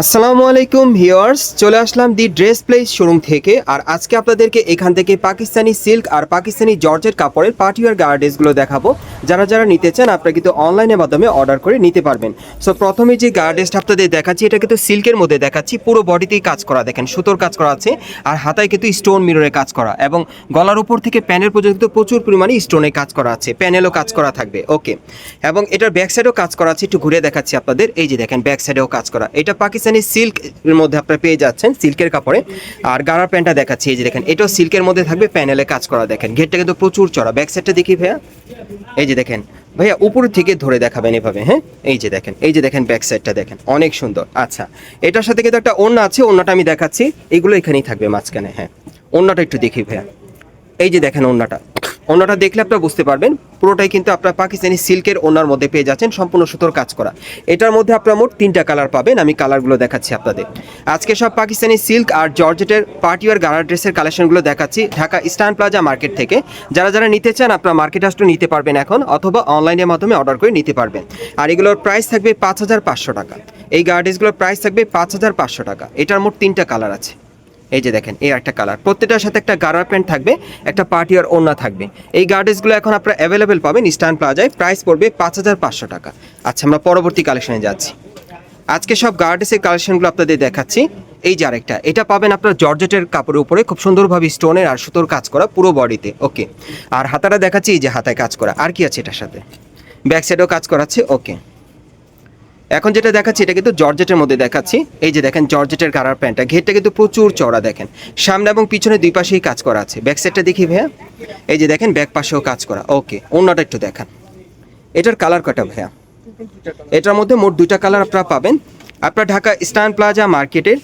আসসালামু আলাইকুম ভিউয়ার্স, চলে আসলাম দি ড্রেস প্লেস শোরুম থেকে। আর আজকে আপনাদেরকে এখান থেকে পাকিস্তানি সিল্ক আর পাকিস্তানি জর্জের কাপড়ের পার্টিওয়ার গার্ডেসগুলো দেখাবো। যারা যারা নিতে চান, আপনারা কিন্তু অনলাইনের মাধ্যমে অর্ডার করে নিতে পারবেন। সো প্রথমে যে গার্ডেসটা আপনাদের দেখাচ্ছি, এটা কিন্তু সিল্কের মধ্যে দেখাচ্ছি। পুরো বডিতেই কাজ করা, দেখেন, সুতোর কাজ করা আছে। আর হাতায় কিন্তু স্টোন মিররে কাজ করা এবং গলার উপর থেকে প্যানেল পর্যন্ত প্রচুর পরিমাণে স্টোনে কাজ করা আছে। প্যানেলও কাজ করা থাকবে, ওকে। এবং এটার ব্যাক সাইডেও কাজ করা আছে, একটু ঘুরে দেখাচ্ছি আপনাদের। এই যে দেখেন, ব্যাক সাইডেও কাজ করা। এটা পাকিস্তানি সিল্ক এর মধ্যে আপনারা পেয়ে যাচ্ছেন, সিল্কের কাপড়ে। আর গাড়ার প্যান্টটা দেখাচ্ছি, এই যে দেখেন, এটাও সিল্কের মধ্যে থাকবে, প্যানেলে কাজ করা দেখেন। ঘেরটা কিন্তু প্রচুর চড়া। ব্যাক সাইডটা দেখি ভাইয়া। এই যে দেখেন, ভাইয়া, উপর থেকে ধরে দেখাবেন এভাবে হ্যাঁ? এই যে দেখেন, এই যে দেখেন ব্যাক সাইডটা দেখেন, অনেক সুন্দর। আচ্ছা এটার সাথে কিন্তু একটা ওড়না আছে, ওড়নাটা আমি দেখাচ্ছি। এগুলো এখানেই থাকবে মাঝখানে হ্যাঁ। ওড়নাটা একটু দেখি ভাইয়া। এই যে দেখেন ওড়নাটা। ওড়নাটা দেখলে আপনারা বুঝতে পারবেন, পুরোটাই কিন্তু আপনারা পাকিস্তানি সিল্কের ওনার মধ্যে পেয়ে যাচ্ছেন, সম্পূর্ণ সুতোর কাজ করা। এটার মধ্যে আপনারা মোট তিনটা কালার পাবেন, আমি কালারগুলো দেখাচ্ছি আপনাদের। আজকে সব পাকিস্তানি সিল্ক আর জর্জেটের পার্টিওয়ার গাড়া ড্রেসের কালেকশনগুলো দেখাচ্ছি ঢাকা স্টান প্লাজা মার্কেট থেকে। যারা যারা নিতে চান, আপনারা মার্কেট আসলে নিতে পারবেন এখন, অথবা অনলাইনের মাধ্যমে অর্ডার করে নিতে পারবেন। আর এগুলোর প্রাইস থাকবে পাঁচ হাজার পাঁচশো টাকা। এই গার্ডেসগুলোর প্রাইস থাকবে পাঁচ হাজার পাঁচশো টাকা। এটার মোট তিনটা কালার আছে। এই যে দেখেন, এই একটা কালার প্রত্যেকটার সাথে একটা গার্ডার প্যান্ট থাকবে, একটা পার্টি আর ওড়না থাকবে। এই গার্ডেসগুলো এখন আপনারা অ্যাভেলেবেল পাবেন ইস্টার্ন প্লাজায় প্রাইস পড়বে পাঁচ হাজার পাঁচশো টাকা। আচ্ছা আমরা পরবর্তী কালেকশনে যাচ্ছি। আজকে সব গার্ডেসের কালেকশনগুলো আপনাদের দেখাচ্ছি। এই যে আরেকটা, এটা পাবেন আপনার জর্জেটের কাপড়ের উপরে, খুব সুন্দরভাবে স্টোনের আর সুতোর কাজ করা পুরো বডিতে ওকে আর হাতাটা দেখাচ্ছি, এই যে হাতায় কাজ করা। আর কি আছে এটার সাথে? ব্যাক সাইডেও কাজ করাচ্ছে? ওকে এখন যেটা দেখাচ্ছি, এটা কিন্তু জর্জেটের মধ্যে দেখাচ্ছি। এই যে দেখেন, জর্জেটের কারার প্যান্টটা, ঘেরটা কিন্তু প্রচুর চড়া দেখেন। সামনে এবং পিছনে দুই পাশেই কাজ করা আছে। ব্যাক সাইডটা দেখি ভাইয়া। এই যে দেখেন ব্যাক পাশেও কাজ করা। ওকে অন্যটা একটু দেখান। এটার কালার কটা ভাইয়া? এটার মধ্যে মোট দুইটা কালার আপনারা পাবেন। আপনার ঢাকা স্টান প্লাজা মার্কেটের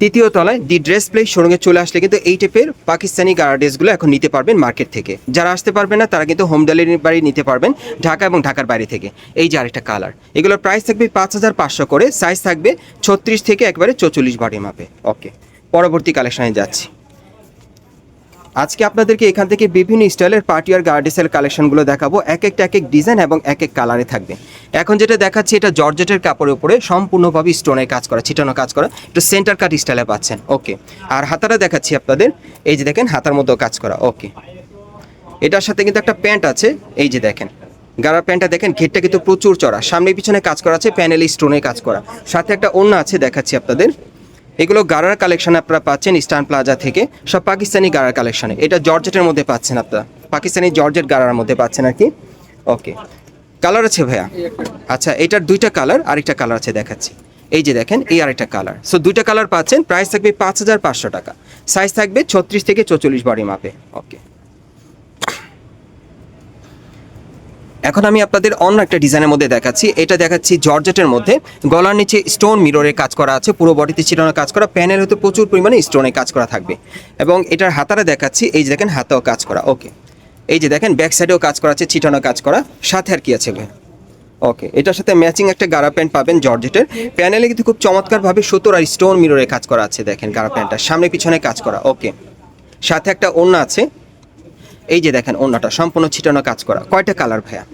তৃতীয় তলায় দি ড্রেস প্লে শোরুমে চলে আসলে কিন্তু এই টাইপের পাকিস্তানি গার্ডেসগুলো এখন নিতে পারবেন মার্কেট থেকে। যারা আসতে পারবেন না, তারা কিন্তু হোম ডেলিভারি বাড়ি নিতে পারবেন ঢাকা এবং ঢাকার বাইরে থেকে। এই যে আরেকটা কালার, এগুলোর প্রাইস থাকবে পাঁচ হাজার পাঁচশো করে, সাইজ থাকবে ছত্রিশ থেকে একবারে চৌচল্লিশ বাড়ি মাপে। ওকে, পরবর্তী কালেকশানে যাচ্ছি। আজকে আপনাদেরকে এখান থেকে বিভিন্ন স্টাইলের পার্টি আর গার্ডেসের কালেকশনগুলো দেখাবো। এক একটা এক এক ডিজাইন এবং এক এক কালারে থাকবে। এখন যেটা দেখাচ্ছি, এটা জর্জেটের কাপড়ের উপরে সম্পূর্ণভাবে স্টোনের কাজ করা, ছিটানো কাজ করা। একটু সেন্টার কাট স্টাইলে পাচ্ছেন। ওকে আর হাতাটা দেখাচ্ছি আপনাদের। এই যে দেখেন, হাতার মধ্যেও কাজ করা। ওকে এটার সাথে কিন্তু একটা প্যান্ট আছে। এই যে দেখেন, গাড়ার প্যান্টটা দেখেন, ঘেরটা কিন্তু প্রচুর চড়া। সামনে পিছনে কাজ করা আছে, প্যানেল স্টোনে কাজ করা। সাথে একটা অন্য আছে, দেখাচ্ছি আপনাদের। এগুলো গাড়ার কালেকশন আপনারা পাচ্ছেন ইস্টার্ন প্লাজা থেকে। সব পাকিস্তানি গাড়ার কালেকশনে এটা জর্জেটের মধ্যে পাচ্ছেন আপনারা। পাকিস্তানি জর্জেট গাড়ার মধ্যে পাচ্ছেন আর কি। ওকে কালার আছে ভাইয়া? আচ্ছা এটার দুইটা কালার আরেকটা কালার আছে দেখাচ্ছি। এই যে দেখেন, এই আরেকটা কালার সো দুইটা কালার পাচ্ছেন প্রাইস থাকবে পাঁচ হাজার পাঁচশো টাকা। সাইজ থাকবে ছত্রিশ থেকে চৌচল্লিশ বারি মাপে ওকে এখন আমি আপনাদের অন্য একটা ডিজাইনের মধ্যে দেখাচ্ছি। এটা দেখাচ্ছি জর্জেটের মধ্যে। গলার নিচে স্টোন মিররের কাজ করা আছে, পুরো বডিতে চিরানো কাজ করা প্যানের হতে প্রচুর পরিমাণে স্টোনে কাজ করা থাকবে। এবং এটার হাতারা দেখাচ্ছি, এই যে দেখেন হাতেও কাজ করা, ওকে। এই যে দেখেন, ব্যাক সাইডেও কাজ করা আছে, ছিটানো কাজ করা। সাথে আর কি আছে ভাই? ওকে, এটার সাথে ম্যাচিং একটা গাড়া প্যান্ট পাবেন জর্জেটের। প্যানেলে কিন্তু খুব চমৎকারভাবে সুতোর আর স্টোন মিররে কাজ করা আছে, দেখেন গাড়া প্যান্টটা। সামনে পিছনে কাজ করা, ওকে। সাথে একটা ওড়না আছে এই যে দেখেন ওড়নাটা, সম্পূর্ণ ছিটানো কাজ করা। কয়টা কালার ভাইয়া?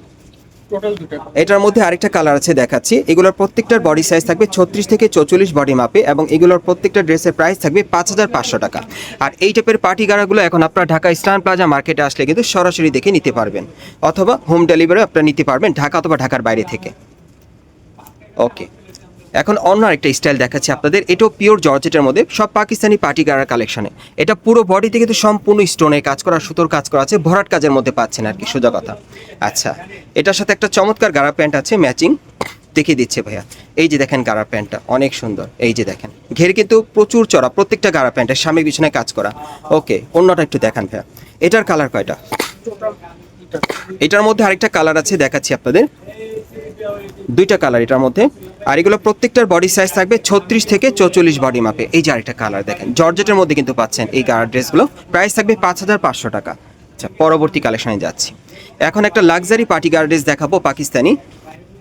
এটার মধ্যে আরেকটা কালার আছে দেখাচ্ছি। এগুলোর প্রত্যেকটার বডি সাইজ থাকবে ছত্রিশ থেকে চৌচল্লিশ বডি মাপে এবং এগুলোর প্রত্যেকটা ড্রেসের প্রাইস থাকবে পাঁচ হাজার পাঁচশো টাকা। আর এই টাইপের পার্টি গাড়াগুলো এখন আপনার ঢাকা স্টান প্লাজা মার্কেটে আসলে কিন্তু সরাসরি দেখে নিতে পারবেন। অথবা হোম ডেলিভারি আপনারা নিতে পারবেন ঢাকা অথবা ঢাকার বাইরে থেকে। ওকে এখন অন্য আরেকটা স্টাইল দেখাচ্ছি আপনাদের। এটাও পিওর জর্জেটের মধ্যে, সব পাকিস্তানি পার্টি গাড়ার কালেকশনে এটা পুরো বডিতে কিন্তু সম্পূর্ণ স্টোনের কাজ করা, সুতোর কাজ করা আছে, ভরাট কাজের মধ্যে পাচ্ছেন আর কি, সোজা কথা। আচ্ছা এটার সাথে একটা চমৎকার গাড়া প্যান্ট আছে ম্যাচিং দেখিয়ে দিচ্ছে ভাইয়া। এই যে দেখেন গাড়া প্যান্টটা অনেক সুন্দর। এই যে দেখেন, ঘের কিন্তু প্রচুর চড়া, প্রত্যেকটা গাড়া প্যান্টের সামনে পিছনে কাজ করা। ওকে, অন্যটা একটু দেখান ভাইয়া। এটার কালার কয়টা? এটার মধ্যে আরেকটা কালার আছে, দেখাচ্ছি আপনাদের। দুইটা কালার এটার মধ্যে। আর এগুলো প্রত্যেকটার বডি সাইজ থাকবে ছত্রিশ থেকে চৌচল্লিশ বডি মাপে। এই যে আরেকটা কালার দেখেন, জর্জেটের মধ্যে কিন্তু পাচ্ছেন এই গার্ড ড্রেসগুলো প্রাইস থাকবে পাঁচ হাজার পাঁচশো টাকা। আচ্ছা পরবর্তী কালেকশনে যাচ্ছি। এখন একটা লাক্সারি পার্টি গার্ড ড্রেস দেখাবো, পাকিস্তানি।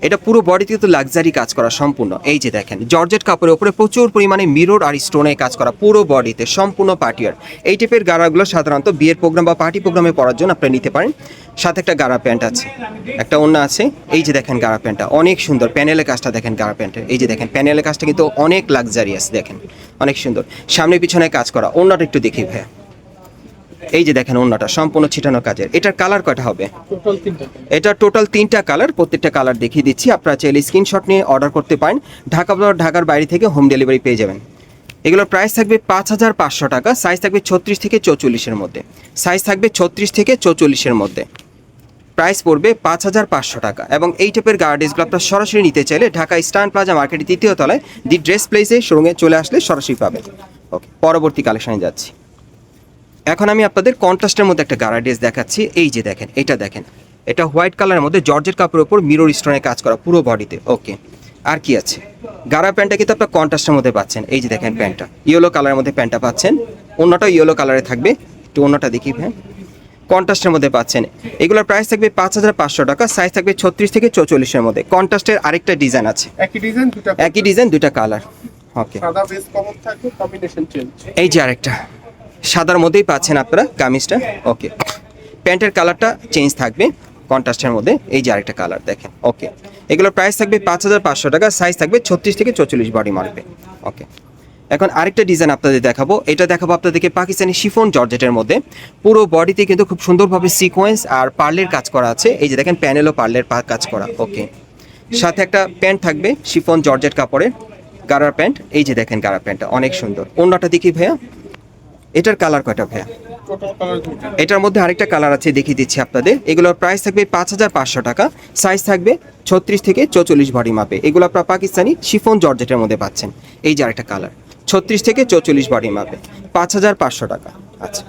এটা পুরো বডিতে তো লাক্সারি কাজ করা সম্পূর্ণ। এই যে দেখেন জর্জেট কাপড়ের উপরে প্রচুর পরিমাণে মিরর আর স্টোনে কাজ করা পুরো বডিতে সম্পূর্ণ পার্টিয়ার এই টাইপের গাড়াগুলো সাধারণত বিয়ের প্রোগ্রাম বা পার্টি প্রোগ্রামে পড়ার জন্য আপনি নিতে পারেন। সাথে একটা গাড়া প্যান্ট আছে, একটা অন্য আছে। এই যে দেখেন গাড়া প্যান্টটা অনেক সুন্দর। প্যানেলের কাজটা দেখেন গাড়া প্যান্টের এই যে দেখেন প্যানেলের কাজটা কিন্তু অনেক লাক্সারিয়াস দেখেন, অনেক সুন্দর। সামনে পিছনে কাজ করা অন্যটা একটু দেখি ভাইয়া। এই যে দেখেন অন্যটা সম্পূর্ণ ছিটানো কাজের। এটার কালার কয়টা হবে? এটা টোটাল তিনটা কালার প্রত্যেকটা কালার দেখিয়ে দিচ্ছি। আপনারা চাইলে স্ক্রিনশট নিয়ে অর্ডার করতে পারেন। ঢাকা ঢাকার বাইরে থেকে হোম ডেলিভারি পেয়ে যাবেন। এগুলোর প্রাইস থাকবে পাঁচ হাজার পাঁচশো টাকা সাইজ থাকবে ছত্রিশ থেকে চৌচল্লিশের মধ্যে। সাইজ থাকবে ছত্রিশ থেকে চৌচল্লিশের মধ্যে। প্রাইস পড়বে পাঁচ হাজার পাঁচশো টাকা। এবং এই টাইপের গার্ডেসগুলো আপনার সরাসরি নিতে চাইলে ঢাকা স্টান প্লাজা মার্কেটের তৃতীয় তলায় দি ড্রেস প্লেসে শোরুমে চলে আসলে সরাসরি পাবেন। ওকে পরবর্তী কালেকশনে যাচ্ছি। এখন আমি আপনাদের কন্ট্রাস্টের মধ্যে একটা গাড়া ড্রেস দেখাচ্ছি। এই যে দেখেন এটা দেখেন। এটা হোয়াইট কালারের মধ্যে জর্জের কাপড়ের উপর মিরর স্টোনে কাজ করা পুরো বডিতে। ওকে আর কি আছে? গাড়া প্যান্টটা কিন্তু আপনার কন্ট্রাস্টের মধ্যে পাচ্ছেন। এই যে দেখেন প্যান্টটা। ইয়েলো কালারের মধ্যে প্যান্টটা পাচ্ছেন। অন্যটা ইয়েলো কালারে থাকবে। একটু অন্যটা দেখি হ্যাঁ। কন্ট্রাস্টের মধ্যে পাচ্ছেন। এগুলোর প্রাইস থাকবে পাঁচ হাজার পাঁচশো টাকা। সাইজ থাকবে ছত্রিশ থেকে চৌচল্লিশের মধ্যে। কন্ট্রাস্টের আরেকটা ডিজাইন আছে। একই ডিজাইন দুটা একই ডিজাইন দুইটা কালার ওকে এই যে আরেকটা। সাদার মধ্যেই পাচ্ছেন আপনারা কামিজটা। ওকে প্যান্টের কালারটা চেঞ্জ থাকবে। কন্ট্রাস্টের মধ্যে এই যে আরেকটা কালার দেখেন। ওকে এগুলোর প্রাইস থাকবে পাঁচ হাজার পাঁচশো টাকা সাইজ থাকবে ছত্রিশ থেকে চৌচল্লিশ বডি মারবে ওকে এখন আরেকটা ডিজাইন আপনাদের দেখাবো। এটা দেখাবো আপনাদেরকে পাকিস্তানি শিফন জর্জেটের মধ্যে। পুরো বডিতে কিন্তু খুব সুন্দরভাবে সিকোয়েন্স আর পার্লের কাজ করা আছে। এই যে দেখেন প্যানেলও পার্লের কাজ করা। ওকে সাথে একটা প্যান্ট থাকবে শিফন জর্জেট কাপড়ের। গারার প্যান্ট এই যে দেখেন গারার প্যান্টটা অনেক সুন্দর। অন্যটা দেখি ভাইয়া। এটার কালার কয়টা ভাইয়া? এটার মধ্যে আরেকটা কালার আছে, দেখিয়ে দিচ্ছি আপনাদের। এগুলোর প্রাইস থাকবে পাঁচ হাজার পাঁচশো টাকা। সাইজ থাকবে ছত্রিশ থেকে চৌচল্লিশ বডি মাপে এগুলো আপনার পাকিস্তানি শিফন জর্জেটের মধ্যে পাচ্ছেন। এই যে আরেকটা কালার, ছত্রিশ থেকে চৌচল্লিশ বডি মাপে পাঁচ হাজার পাঁচশো টাকা। আচ্ছা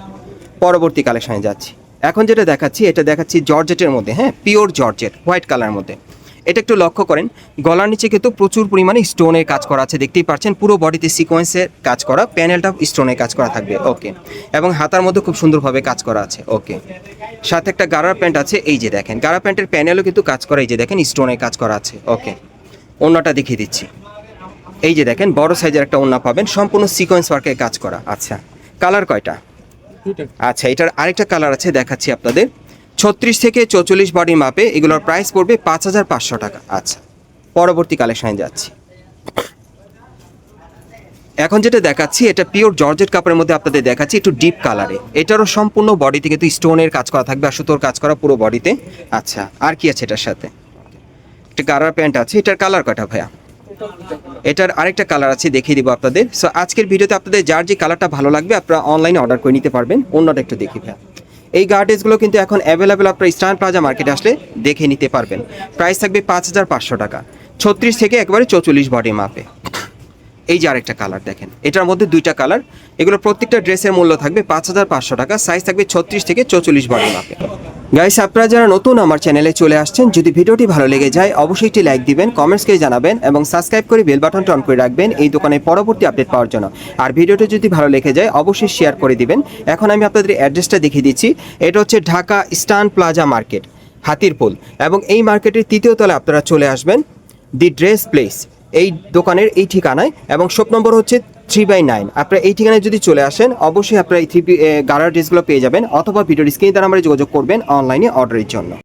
পরবর্তী কালেকশনে যাচ্ছি। এখন যেটা দেখাচ্ছি, এটা দেখাচ্ছি জর্জেটের মধ্যে হ্যাঁ? পিওর জর্জেট হোয়াইট কালার মধ্যে। এটা একটু লক্ষ্য করেন গলার নিচে কিন্তু প্রচুর পরিমাণে স্টোনের কাজ করা আছে দেখতেই পাচ্ছেন পুরো বডিতে সিকোয়েন্সের কাজ করা প্যানেলটা স্টোনের কাজ করা থাকবে ওকে এবং হাতার মধ্যে খুব সুন্দরভাবে কাজ করা আছে ওকে সাথে একটা গারার প্যান্ট আছে এই যে দেখেন গারা প্যান্টের প্যানেলও কিন্তু কাজ করা এই যে দেখেন স্টোনের কাজ করা আছে ওকে অন্যটা দেখিয়ে দিচ্ছি। এই যে দেখেন বড় সাইজের একটা ওন্না পাবেন সম্পূর্ণ সিকোয়েন্স ওয়ার্কের কাজ করা আচ্ছা। কালার কয়টা? আচ্ছা এটার আরেকটা কালার আছে দেখাচ্ছি আপনাদের। ছত্রিশ থেকে চৌচল্লিশ বডি মাপে এগুলোর প্রাইস পড়বে পাঁচ হাজার পাঁচশো টাকা। আচ্ছা পরবর্তী কালেকশনে যাচ্ছি। এখন যেটা দেখাচ্ছি, এটা পিওর জর্জেট কাপড়ের মধ্যে আপনাদের দেখাচ্ছি, একটু ডিপ কালারে এটারও সম্পূর্ণ বডিতে কিন্তু স্টোনের কাজ করা থাকবে আর সুতোর কাজ করা পুরো বডিতে আচ্ছা আর কি আছে এটার সাথে? একটা গারার প্যান্ট আছে, এটার কালার কয়টা ভাইয়া? এটার আরেকটা কালার আছে, দেখিয়ে দিব আপনাদের। সো আজকের ভিডিওতে আপনাদের যার যে কালারটা ভালো লাগবে, আপনারা অনলাইনে অর্ডার করে নিতে পারবেন। অন্যটা একটু দেখি ভাইয়া। এই গার্ডেজগুলো কিন্তু এখন অ্যাভেলেবেল আপনার স্টান প্লাজা মার্কেটে আসলে দেখে নিতে পারবেন। প্রাইস থাকবে পাঁচ হাজার পাঁচশো টাকা। ছত্রিশ থেকে একবারে চৌচল্লিশ বডি মাপে এই যে আরেকটা কালার দেখেন, এটার মধ্যে দুইটা কালার এগুলো প্রত্যেকটা ড্রেসের মূল্য থাকবে পাঁচ হাজার পাঁচশো টাকা সাইজ থাকবে ছত্রিশ থেকে চৌচল্লিশ বডি মাপে গাইস আপনারা যারা নতুন আমার চ্যানেলে চলে আসছেন, যদি ভিডিওটি ভালো লেগে যায়, অবশ্যই একটি লাইক দিবেন কমেন্টসকে জানাবেন, এবং সাবস্ক্রাইব করে বেল বাটনটা অন করে রাখবেন এই দোকানের পরবর্তী আপডেট পাওয়ার জন্য। আর ভিডিওটি যদি ভালো লেগে যায়, অবশ্যই শেয়ার করে দিবেন। এখন আমি আপনাদের অ্যাড্রেসটা দেখিয়ে দিচ্ছি। এটা হচ্ছে Dhaka Eastern plaza market Hatirpool. এবং এই মার্কেটের তৃতীয় তলায় আপনারা চলে আসবেন দি ড্রেস প্লেস এই দোকানের এই ঠিকানায়। এবং শপ নম্বর হচ্ছে থ্রি বাই নাইন আপনারা এই ঠিকানায় যদি চলে আসেন, অবশ্যই আপনারা এই থ্রি গাড়ার ড্রেসগুলো পেয়ে যাবেন, অথবা ভিডিও স্ক্রিনে তারা আমরা যোগাযোগ করবেন অনলাইনে অর্ডারের জন্য।